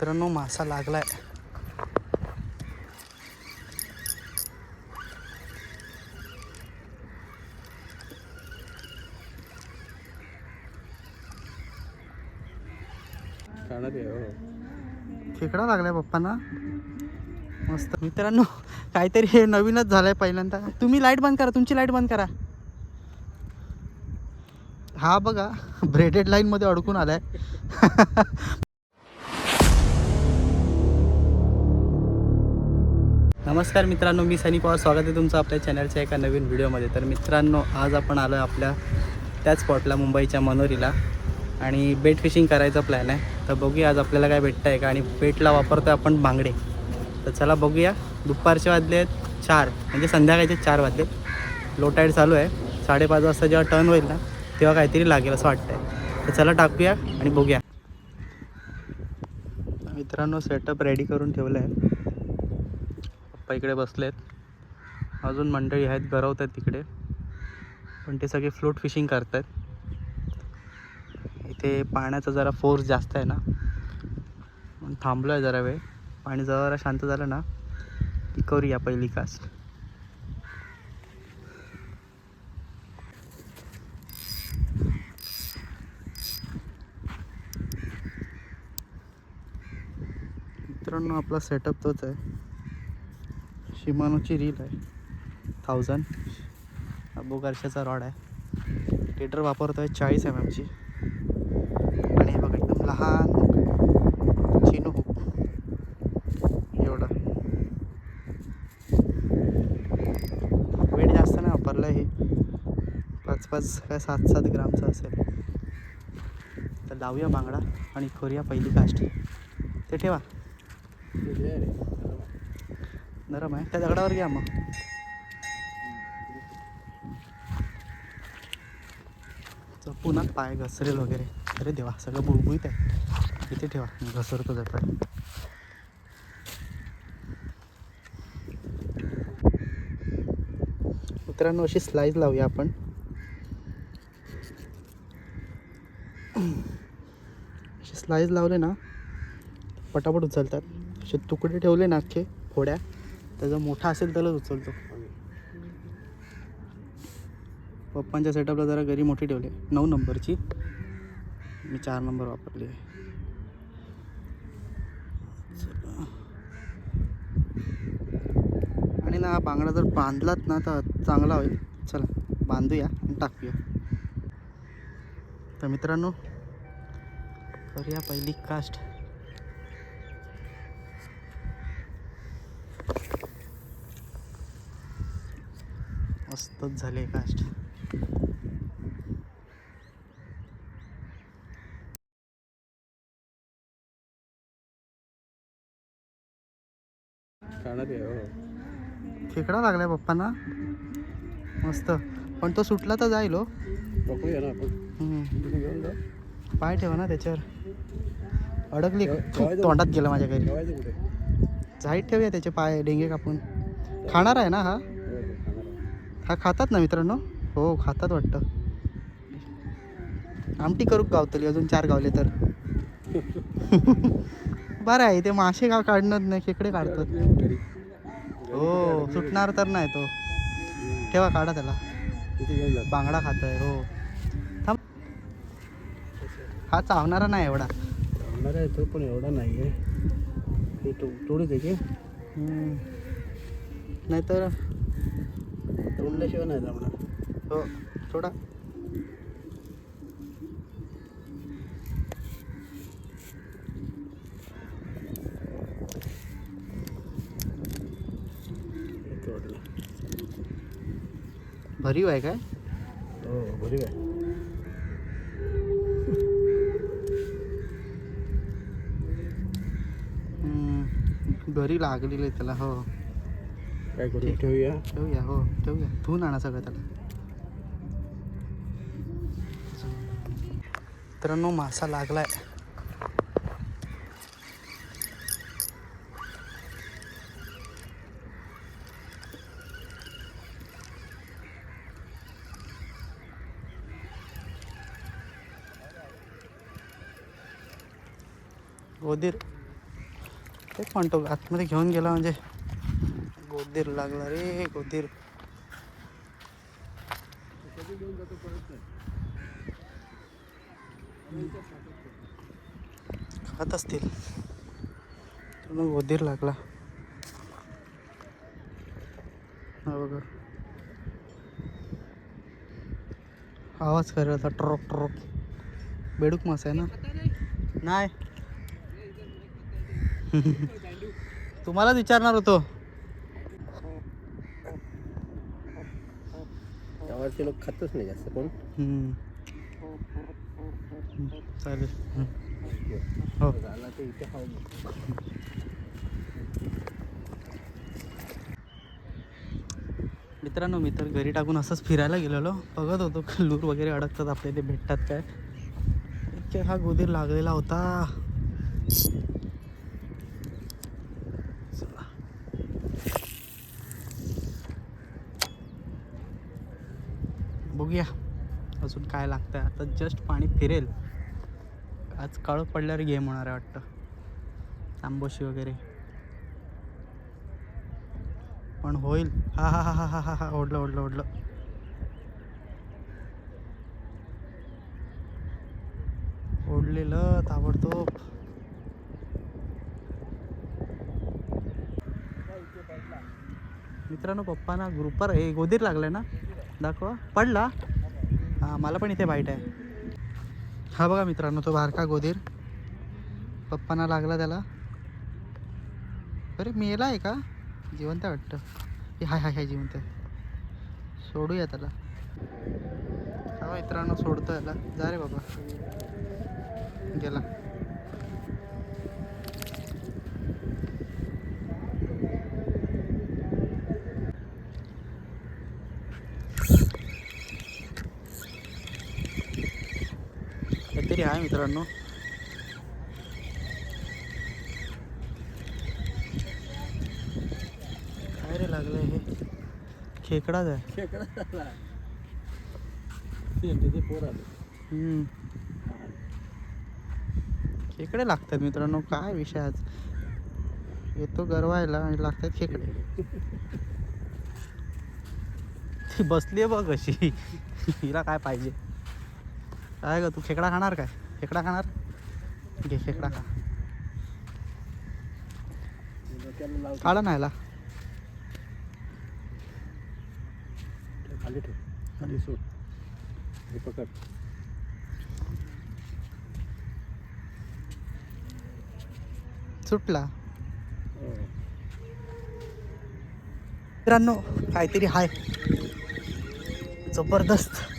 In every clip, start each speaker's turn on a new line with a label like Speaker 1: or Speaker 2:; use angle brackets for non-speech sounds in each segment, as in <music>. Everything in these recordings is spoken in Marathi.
Speaker 1: मित्रांनो मासा लागलाय. खेकडा लागलाय पप्पांना. मस्त. मित्रांनो काहीतरी हे नवीनच झालंय पहिल्यांदा. तुम्ही लाइट बंद करा तुमची लाइट बंद करा. हा बघा <laughs> ब्रेडेड लाईन मध्ये अडकून आलाय. <laughs> नमस्कार मित्रांनो मी सनी पवार. स्वागत आहे तुमचं आपल्या चॅनलच्या एका नवीन व्हिडिओमध्ये तर मित्रांनो आज आपण आलो आहे आपल्या त्याच स्पॉटला मुंबईच्या मनोरीला. आणि बेट फिशिंग करायचा प्लॅन आहे. तर बघूया आज आपल्याला काय भेटतं आहे का? आणि बेटला वापरतो आपण बांगडे. तर चला बघूया. दुपारचे वाजले आहेत चार. म्हणजे संध्याकाळचे चार वाजले लो टाईड चालू आहे. साडेपाच वाजता जेव्हा टर्न होईल ना तेव्हा काहीतरी लागेल असं वाटतंय. तर चला टाकूया आणि बघूया. मित्रांनो सेटअप रेडी करून ठेवलं आहे. पप्पा इकडे बसलेत. अजून मंडळी आहेत गरवत आहेत तिकडे. पण ते सगळे फ्लोट फिशिंग करत आहेत इथे पाण्याचा जरा फोर्स जास्त आहे ना. थांबलो आहे जरा वेळ. पाणी जरा शांत झालं ना की करूया पहिली कास्ट मित्रांनो आपला सेटअप तोच आहे. शिमानोची रील आहे. थाउजंड अबोगारशाचा रॉड आहे. टेटर वापरतो आहे चाळीस एम एमची आणि हे बघा एकदम लहान चिनू हुक एवढा. वेट जास्त नाही वापरलं आहे पाच पाच काय सात सात ग्रामचं असेल. तर लावूया बांगडा आणि करूया पहिली कास्ट ते ठेवा. नरम आहे. त्या दगडावर घ्या मग. पुन्हा पाय घसरेल वगैरे. अरे देवा सगळं बुळबुळीत आहे. इथे ठेवा. घसरतो जात मित्रांनो अशी स्लाईज लावूया आपण. अशी स्लाईज लावले ना पटापट उचलतात. असे तुकडे ठेवले ना अख्खे फोड्या त्याचा मोठा असेल त्यालाच उचलतो. पप्पांच्या सेटअपला जरा घरी मोठी ठेवली. नऊ नंबरची. मी चार नंबर वापरली. आहे आणि ना हा बांगडा जर बांधलात ना तर चांगला होईल. चला बांधूया आणि टाकूया. तर मित्रांनो करूया पहिली कास्ट मस्तच झाले कास्ट खेकडा लागलाय पप्पांना. मस्त. पण तो सुटला तर जाईल हो. पाय ठेवा ना त्याच्यावर. अडकली. तोंडात गेलं माझ्या घरी. झाईट ठेवूया त्याचे पाय डेंगे कापून. खाणार आहे ना हा?
Speaker 2: हो, आहे.
Speaker 1: खातात ना मित्रांनो? हो खातात वाटतं. आमटी करू गावतली? अजून चार गावले तर. <laughs> बरं आहे ते मासे का काढणार नाही? खेकडे काढतात. हो सुटणार तर नाही तो. ठेवा काढा त्याला. बांगडा खातोय हो. थांब. हा चावणारा नाही एवढा.
Speaker 2: होणार आहे तो पण एवढा नाही आहे तोडीच आहे की.
Speaker 1: नाहीतर
Speaker 2: तोडल्याशिवाय नाही जमणार.
Speaker 1: हो थोडा भरीव आहे काय?
Speaker 2: हो बरी आहे.
Speaker 1: घरी लागलेलं त्याला हो.
Speaker 2: काय करू? ठेवूया?
Speaker 1: ठेवूया हो ठेवूया. धुवून आणा सगळं त्याला. मित्रांनो मासा लागलाय. गोदीर. तेच म्हणतो आतमध्ये घेऊन गेला म्हणजे गोदीर लागला रे गोदीर. खात असतील. पूर्ण लागला. हा बघा. आवाज करत होता ट्रॉक ट्रॉक. बेडूक मासा आहे ना? नाही. <laughs> तुम्हालाच विचारणार होतो.
Speaker 2: गावाचे लोक खातच नाही जास्त कोण.
Speaker 1: चालेल. हो.
Speaker 2: झाला ते इथे
Speaker 1: मित्रांनो मी तर घरी टाकून असंच फिरायला गेलेलो. बघत होतो लूर वगैरे अडकतात आपल्या इथे भेटतात काय. इतके हा गोदीर लागलेला होता चला. बघूया अजून काय लागतं आहे आता जस्ट पाणी फिरेल. आज काळं पडल्यावर गेम होणार आहे वाटतं. तांबोशी वगैरे. पण होईल. हा हा हा हा हा हा हा ओढलं ओढलं ओढलं. ओढलेलं ताबडतोब. मित्रांनो पप्पांना ग्रुपवर हे गोदीर लागलाय ना? दाखवा. पडला? हां मला पण इथे बाईट आहे. हा बघा मित्रांनो तो बारका गोदीर पप्पांना लागला त्याला. अरे मेला आहे का? जिवंत आहे वाटतं. हे हाय हाय हाय जिवंत आहे. सोडूया त्याला. हा मित्रांनो सोडतो याला जा रे बाबा. गेला काहीतरी आहे मित्रांनो? काय रे लागलंय हे? खेकडाच आहे.
Speaker 2: खेकडा पोर
Speaker 1: हम्म. खेकडे लागतात मित्रांनो काय विषय आज? येतो गरवायला आणि लागतात खेकडे. ती बसली आहे बघ कशी हिला काय पाहिजे? काय ग तू खेकडा खाणार काय? खेकडा खाणार? घे खेकडा खा. काढा ना याला.
Speaker 2: खाली ठेव. खाली सोड. हे पकड.
Speaker 1: सुटला.
Speaker 2: हो.
Speaker 1: मित्रांनो काहीतरी हाय. जबरदस्त.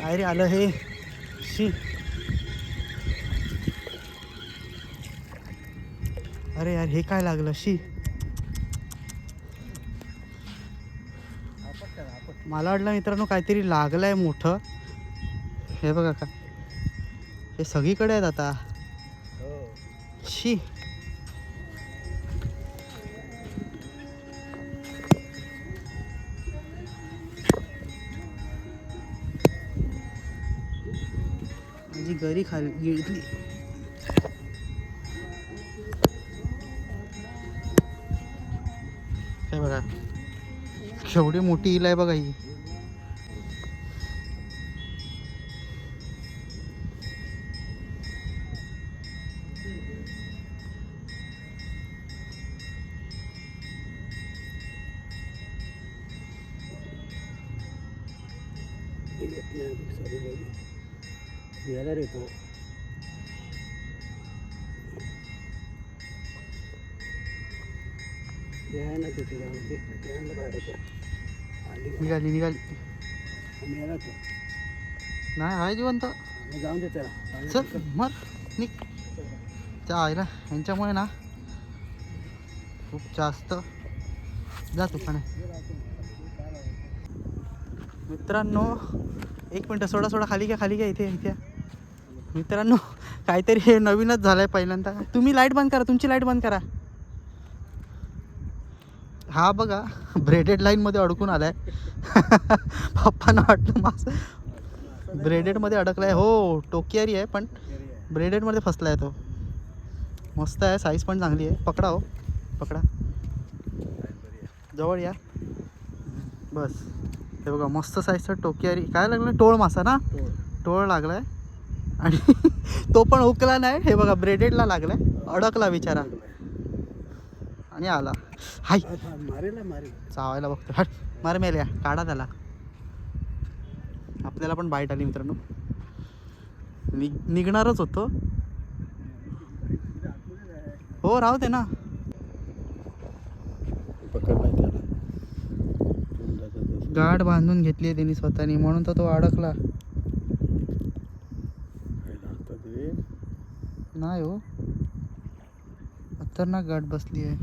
Speaker 1: काय रे आलं हे? शी. अरे यार हे काय लागलं? शी. मला वाटलं मित्रांनो काहीतरी लागलंय मोठं. हे बघा का. हे सगळीकडे आहेत आता.
Speaker 2: हो.
Speaker 1: शी. माझी गरी खाली गिळली काय बघा? केवढी मोठी इल आहे बघा ही.
Speaker 2: का?
Speaker 1: निघाली निघाली. नाही आहे जिवंत.
Speaker 2: मग जाऊन दे त्याला. पाण्यात
Speaker 1: चल. मर निघ. त्या आईला यांच्यामुळे ना खूप जास्त जा तू पाण्या मित्रांनो एक मिनटं सोडा सोडा खाली घ्या खाली घ्या इथे इथे. मित्रांनो काहीतरी हे नवीनच झालंय पहिल्यांदा. तुम्ही लाइट बंद करा तुमची लाइट बंद करा. हा बघा ब्रेडेड लाईनमध्ये अडकून आलाय. <laughs> पप्पांना वाटलं माझं ब्रेडेडमध्ये अडकलाय. हो टोकियारी आहे पण ब्रेडेडमध्ये फसलाय तो. मस्त आहे साईज पण चांगली आहे. पकडा हो पकडा. जवळ या. बस. हे बघा मस्त साईजचा टोकियारी. काय लागलं? टोळ मासा ना? टोळ लागलाय. आणि <laughs> तो पण हुकला नाही. हे बघा ब्रेडेडला लागलाय. अडकला बिचारा. आणि आला. हाय. चावायला बघतो हट मार मेल्या. काढा त्याला. आपल्याला पण बाईट आली मित्रांनो. निघ निघणारच होतो. हो राहू दे ना. गाठ बांधून घेतली त्यांनी स्वतःनी. म्हणून तर तो अडकला
Speaker 2: काय लागतं ते
Speaker 1: नाही हो. खतरनाक गाठ बसली आहे.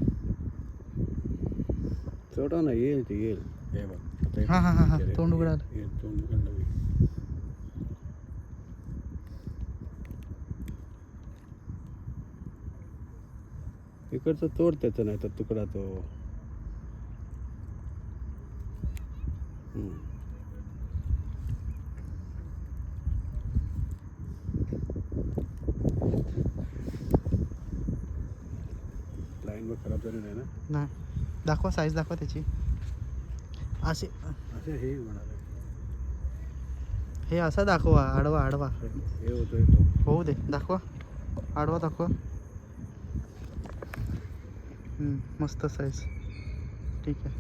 Speaker 2: छोटा ना येईल ते येईल. हे
Speaker 1: हा, हा, हा, हा. तोंड उघडालं.
Speaker 2: येईल, तोंड उघडलं तोड त्याचा नाही तर तुकडा तो हम्म. लाईन मग खराब झाली नाही ना?
Speaker 1: नाही. दाखवा साईज दाखवा त्याची. असे
Speaker 2: असं हे
Speaker 1: हे असं दाखवा आडवा आडवा.
Speaker 2: हे होतोय तो.
Speaker 1: होऊ दे दाखवा. आडवा दाखवा. हम्म, मस्त साईज ठीक आहे.